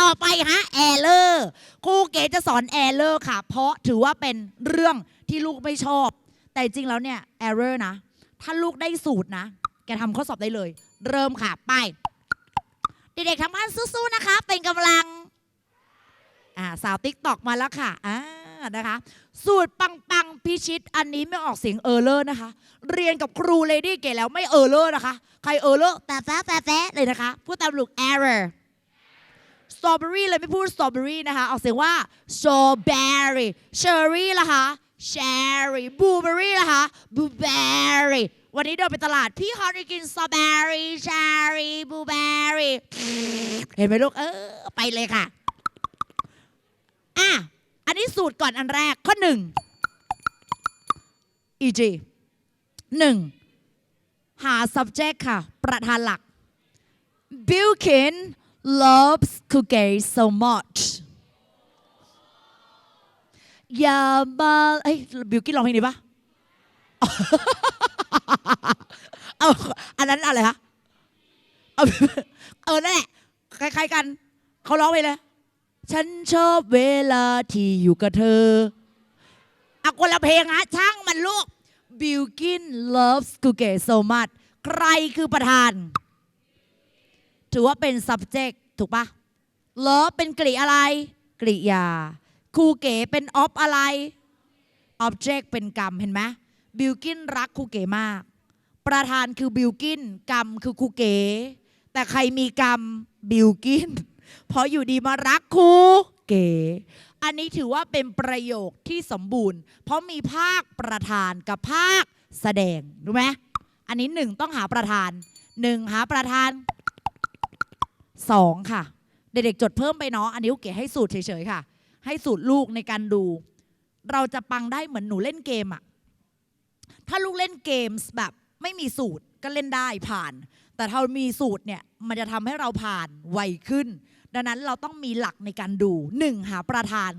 ต่อไปฮะแอร์เลอร์ครูเก๋จะสอนแอร์เลอร์ค่ะ เพราะถือว่าเป็นเรื่องที่ลูกไม่ชอบ แต่จริงแล้วเนี่ยแอร์เลอร์นะ ถ้าลูกได้สูตรนะ แกทำข้อสอบได้เลย เริ่มค่ะ ไป เด็กๆทำงานสู้ๆนะคะ เป็นกำลังอ่าสาวติ๊กตอกมาแล้วค่ะอ่านะคะ สูตรปังๆพิชิต อันนี้ไม่ออกเสียงเออร์เลอร์นะคะ เรียนกับครูเลดี้เก๋แล้วไม่เออร์เลอร์นะคะ ใครเออร์เลอร์แต่แฟะแต่แฟะเลยนะคะ พูดตามลูก error สตรอเบอรี่เลยไม่พูดสตรอเบอรี่นะคะออกเสียงว่า strawberry cherry ล่ะคะ cherry blueberry ล่ะคะ blueberry วันนี้เดินไปตลาด พี่ฮอตกินสตรอเบอรี่ cherry blueberry เห็นไหมลูก เออ ไปเลยค่ะ อะ อันนี้สูตรก่อนอันแรก ข้อหนึ่ง EG หนึ่ง หา subject ค่ะ ประธานหลัก Bilkin loves cookies so much อย่ามาเอ้ยบิวกินร้องเพลงนี้ปะเอาอันนั้นอะไรคะเอาเออนั่นแหละคล้ายๆกัน เขาร้องเพลงเลย ฉันชอบเวลาที่อยู่กับเธออะคนละเพลงฮะช่างมันลูก Bilkin loves cookies so much ใครคือประธาน ถือว่าเป็น subject ถูกปะ love เป็นกริอะไร กริยาครูเก๋เป็น of อะไร object เป็นกรรมเห็นไหมบิลกินรักครูเก๋มาก ประธานคือบิลกินกรรมคือครูเก๋ แต่ใครมีกรรมบิลกิน เพราะอยู่ดีมารักครูเก๋ อันนี้ถือว่าเป็นประโยคที่สมบูรณ์ เพราะมีภาคประธานกับภาคแสดงรู้ไหมอันนี้หนึ่งต้องหาประธานหนึ่งหาประธาน สองค่ะ เด็กๆจดเพิ่มไปเนาะอันนี้เก๋ให้สูตรเฉยๆค่ะ ให้สูตรลูกในการดู เราจะปังได้เหมือนหนูเล่นเกมอะถ้าลูกเล่นเกมส์แบบไม่มีสูตรก็เล่นได้ผ่าน แต่ถ้ามีสูตรเนี่ยมันจะทำให้เราผ่านไวขึ้น ดังนั้นเราต้องมีหลักในการดูหนึ่งหาประธาน